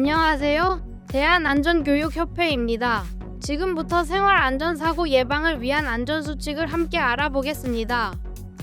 안녕하세요. 대한안전교육협회입니다. 지금부터 생활안전사고 예방을 위한 안전수칙을 함께 알아보겠습니다.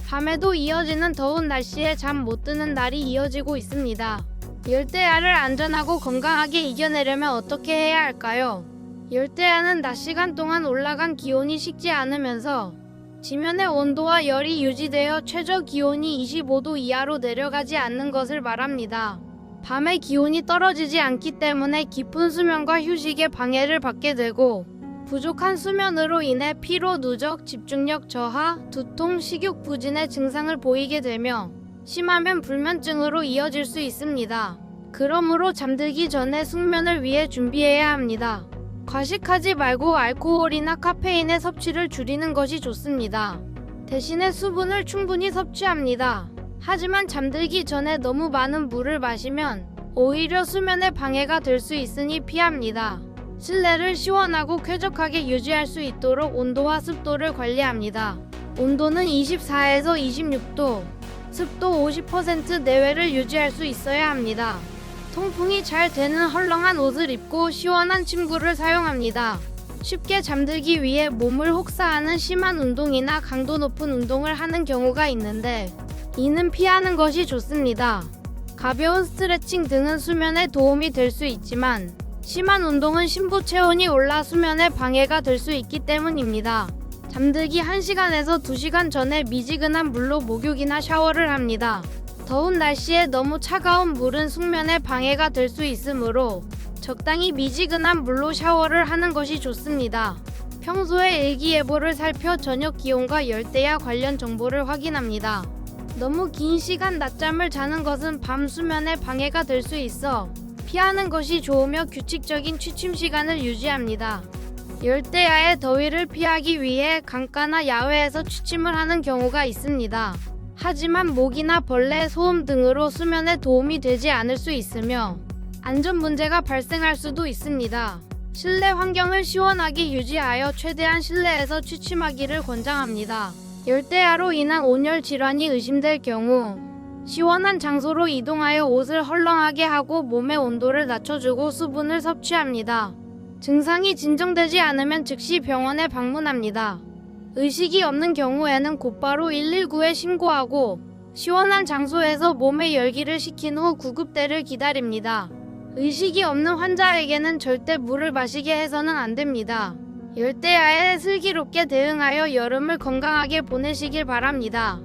밤에도 이어지는 더운 날씨에 잠 못 드는 날이 이어지고 있습니다. 열대야를 안전하고 건강하게 이겨내려면 어떻게 해야 할까요? 열대야는 낮 시간 동안 올라간 기온이 식지 않으면서 지면의 온도와 열이 유지되어 최저 기온이 25도 이하로 내려가지 않는 것을 말합니다. 밤에 기온이 떨어지지 않기 때문에 깊은 수면과 휴식에 방해를 받게 되고 부족한 수면으로 인해 피로 누적, 집중력 저하, 두통, 식욕 부진의 증상을 보이게 되며 심하면 불면증으로 이어질 수 있습니다. 그러므로 잠들기 전에 숙면을 위해 준비해야 합니다. 과식하지 말고 알코올이나 카페인의 섭취를 줄이는 것이 좋습니다. 대신에 수분을 충분히 섭취합니다. 하지만 잠들기 전에 너무 많은 물을 마시면 오히려 수면에 방해가 될 수 있으니 피합니다. 실내를 시원하고 쾌적하게 유지할 수 있도록 온도와 습도를 관리합니다. 온도는 24에서 26도, 습도 50% 내외를 유지할 수 있어야 합니다. 통풍이 잘 되는 헐렁한 옷을 입고 시원한 침구를 사용합니다. 쉽게 잠들기 위해 몸을 혹사하는 심한 운동이나 강도 높은 운동을 하는 경우가 있는데 이는 피하는 것이 좋습니다. 가벼운 스트레칭 등은 수면에 도움이 될 수 있지만 심한 운동은 심부 체온이 올라 수면에 방해가 될 수 있기 때문입니다. 잠들기 1시간에서 2시간 전에 미지근한 물로 목욕이나 샤워를 합니다. 더운 날씨에 너무 차가운 물은 숙면에 방해가 될 수 있으므로 적당히 미지근한 물로 샤워를 하는 것이 좋습니다. 평소에 일기예보를 살펴 저녁 기온과 열대야 관련 정보를 확인합니다. 너무 긴 시간 낮잠을 자는 것은 밤 수면에 방해가 될 수 있어 피하는 것이 좋으며 규칙적인 취침 시간을 유지합니다. 열대야의 더위를 피하기 위해 강가나 야외에서 취침을 하는 경우가 있습니다. 하지만 모기나 벌레, 소음 등으로 수면에 도움이 되지 않을 수 있으며 안전 문제가 발생할 수도 있습니다. 실내 환경을 시원하게 유지하여 최대한 실내에서 취침하기를 권장합니다. 열대야로 인한 온열 질환이 의심될 경우 시원한 장소로 이동하여 옷을 헐렁하게 하고 몸의 온도를 낮춰주고 수분을 섭취합니다. 증상이 진정되지 않으면 즉시 병원에 방문합니다. 의식이 없는 경우에는 곧바로 119에 신고하고 시원한 장소에서 몸에 열기를 식힌 후 구급대를 기다립니다. 의식이 없는 환자에게는 절대 물을 마시게 해서는 안 됩니다. 열대야에 슬기롭게 대응하여 여름을 건강하게 보내시길 바랍니다.